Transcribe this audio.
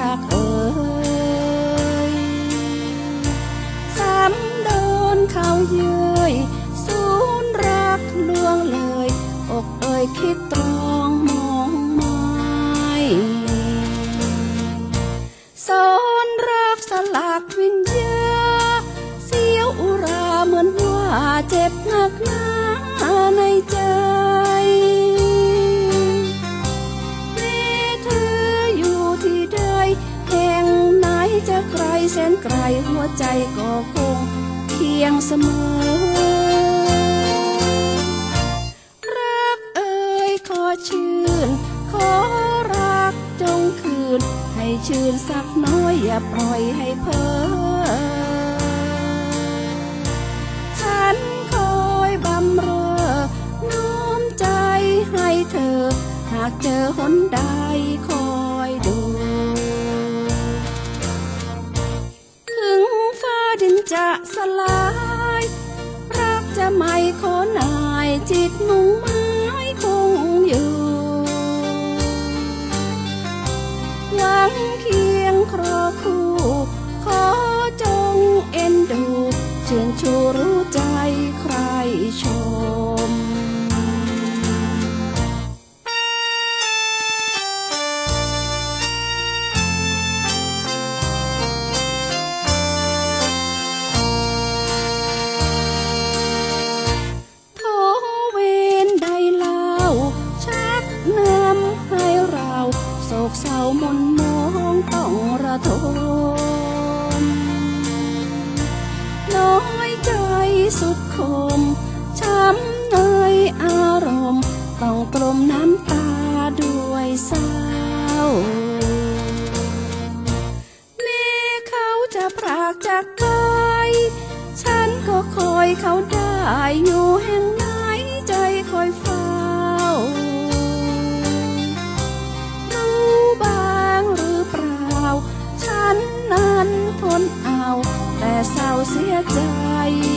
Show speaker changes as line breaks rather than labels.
รักเอ่ยซ้ำเดินเขาเย้ยสูนรักดวงเลย อกเอ่ยคิดตรองมองไม่สอนรักสลักวิญญาเสียวอุราเหมือนว่าเจ็บหนักหนาในใจ แสนไกลหัวใจก็คงเคียงเสมอ รักเอ่ยขอชื่น ขอรักจงคืน ให้ชื่นสักน้อยอย่าปล่อยให้เพ้อฉันคอยบำเรอน้อมใจให้เธอ หากเจอหนใด จะสลาย รักจะไม่ขอนายจิตมุ่งหมายคงอยู่หวังเคียงครอคู มนมองต้องระทมน้อยใจสุดคม ช้ำในอารมณ์ ต้องกลมน้ำตาด้วยเศร้าแม้เขาจะพรากจากไป ฉันก็คอยเขาได้อยู่แห่งไหนใจคอยเฝ้า เอา แต่เศร้าเสียใจไม่